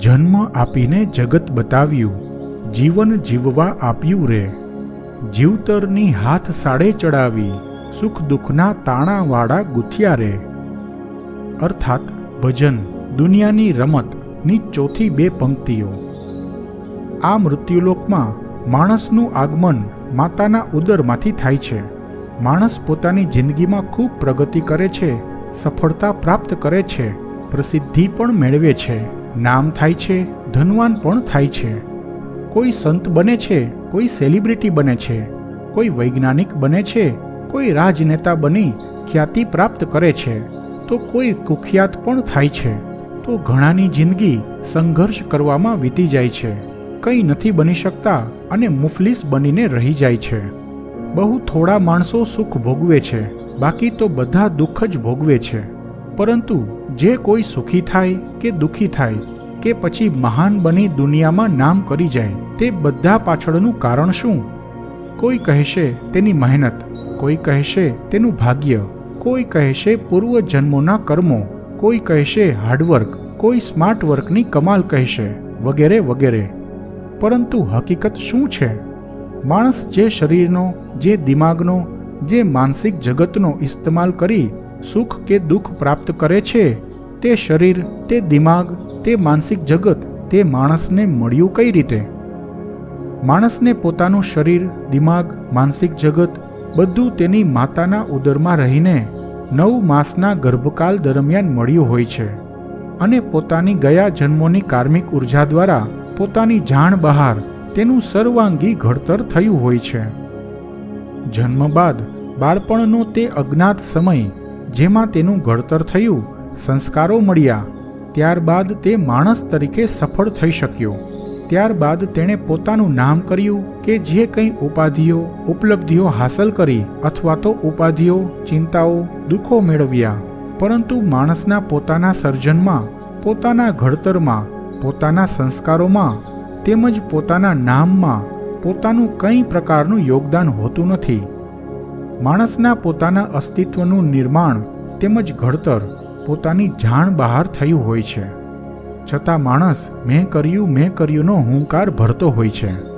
જન્મ આપીને જગત બતાવ્યું, જીવન જીવવા આપ્યું રે. જીવતરની હાથ સાડે ચડાવી, સુખ દુઃખના તાણાવાળા ગુથિયા રે. અર્થાત, ભજન, દુનિયાની રમતની ચોથી બે પંક્તિઓ. આ મૃત્યુલોકમાં માણસનું આગમન માતાના ઉદરમાંથી થાય છે. માણસ પોતાની જિંદગીમાં ખૂબ પ્રગતિ કરે છે, સફળતા પ્રાપ્ત કરે છે, પ્રસિદ્ધિ પણ મેળવે છે. નામ થાય છે, ધનવાન પણ થાય છે. કોઈ સંત બને છે, કોઈ સેલિબ્રિટી બને છે, કોઈ વૈજ્ઞાનિક બને છે, કોઈ રાજનેતા બની ખ્યાતિ પ્રાપ્ત કરે છે, તો કોઈ કુખ્યાત પણ થાય છે. તો ઘણાની જિંદગી સંઘર્ષ કરવામાં વીતી જાય છે. કંઈ નથી બની શકતા અને મુફલિસ બનીને રહી જાય છે. બહુ થોડા માણસો સુખ ભોગવે છે, બાકી તો બધા દુઃખ જ ભોગવે છે. પરંતુ જે કોઈ સુખી થાય કે દુઃખી થાય કે પછી મહાન બની દુનિયામાં નામ કરી જાય, તે બધા પાછળનું કારણ શું? કોઈ કહેશે તેની મહેનત, કોઈ કહેશે તેનું ભાગ્ય, કોઈ કહેશે પૂર્વ જન્મોના કર્મો, કોઈ કહેશે હાર્ડવર્ક, કોઈ સ્માર્ટ વર્કની કમાલ કહેશે, વગેરે વગેરે. પરંતુ હકીકત શું છે? માણસ જે શરીરનો, જે દિમાગનો, જે માનસિક જગતનો ઇસ્તેમાલ કરી સુખ કે દુઃખ પ્રાપ્ત કરે છે, તે શરીર, તે દિમાગ તે માનસિક જગત, તે માણસને મળ્યું કઈ રીતે? માણસને પોતાનું શરીર, દિમાગ, માનસિક જગત બધું તેની માતાના ઉદરમાં રહીને નવ માસના ગર્ભકાલ દરમિયાન મળ્યું હોય છે અને પોતાની ગયા જન્મોની કાર્મિક ઊર્જા દ્વારા પોતાની જાણ બહાર તેનું સર્વાંગી ઘડતર થયું હોય છે. જન્મ બાદ બાળપણનો તે અજ્ઞાત સમય જેમાં તેનું ઘડતર થયું, સંસ્કારો મળ્યા ત્યારબાદ તે માણસ તરીકે સફળ થઈ શક્યો. ત્યારબાદ તેણે પોતાનું નામ કર્યું કે જે કંઈ ઉપાધિઓ, ઉપલબ્ધિઓ હાંસલ કરી અથવા તો ઉપાધિઓ, ચિંતાઓ, દુઃખો મેળવ્યા. પરંતુ માણસના પોતાના સર્જનમાં, પોતાના ઘડતરમાં, પોતાના સંસ્કારોમાં, તેમજ પોતાના નામમાં પોતાનું કંઈ પ્રકારનું યોગદાન હોતું નથી. માણસના પોતાના અસ્તિત્વનું નિર્માણ તેમજ ઘડતર પોતાની જાણ બહાર થયું હોય છે. છતાં માણસ મેં કર્યું, મેં કર્યુંનો હુંકાર ભરતો હોય છે.